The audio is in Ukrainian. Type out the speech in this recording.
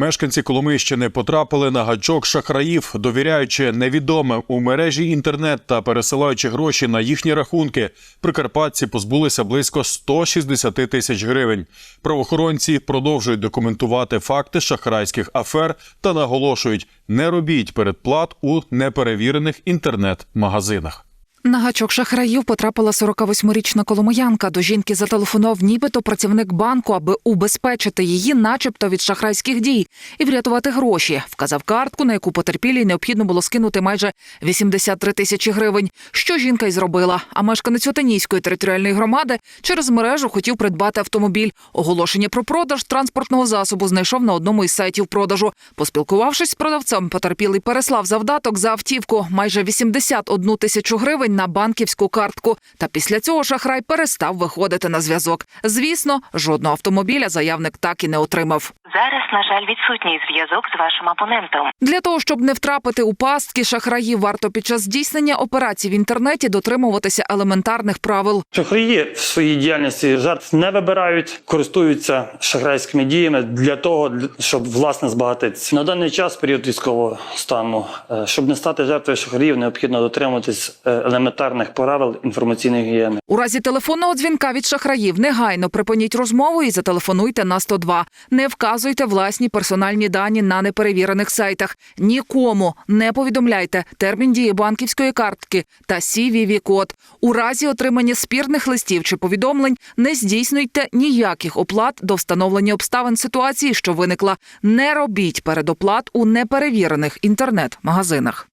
Мешканці Коломийщини потрапили на гачок шахраїв, довіряючи невідомим у мережі інтернет та пересилаючи гроші на їхні рахунки. Прикарпатці позбулися близько 160 тисяч гривень. Правоохоронці продовжують документувати факти шахрайських афер та наголошують: не робіть передплат у неперевірених інтернет-магазинах. На гачок шахраїв потрапила 48-річна коломиянка. До жінки зателефонував нібито працівник банку, аби убезпечити її, начебто від шахрайських дій, і врятувати гроші. Вказав картку, на яку потерпілій необхідно було скинути майже 83 тисячі гривень. Що жінка й зробила. А мешканець Отинійської територіальної громади через мережу хотів придбати автомобіль. Оголошення про продаж транспортного засобу знайшов на одному із сайтів продажу. Поспілкувавшись з продавцем, потерпілий переслав завдаток за автівку майже 81 тисячу гривень на банківську картку. Та після цього шахрай перестав виходити на зв'язок. Звісно, жодного автомобіля заявник так і не отримав. Зараз, на жаль, відсутній зв'язок з вашим абонентом. Для того щоб не втрапити у пастки шахраїв, варто під час здійснення операцій в інтернеті дотримуватися елементарних правил. Шахраї в своїй діяльності жертв не вибирають, користуються шахрайськими діями для того, щоб власне збагатитися. На даний час, період військового стану, е, щоб не стати жертвою шахраїв, необхідно дотримуватись е, елементарних правил інформаційної гігієни. У разі телефонного дзвінка від шахраїв негайно припиніть розмову і зателефонуйте на 102. Не вказуйте власні персональні дані на неперевірених сайтах. Нікому не повідомляйте термін дії банківської картки та CVV-код. У разі отримання спірних листів чи повідомлень не здійснюйте ніяких оплат до встановлення обставин ситуації, що виникла. Не робіть передоплат у неперевірених інтернет-магазинах.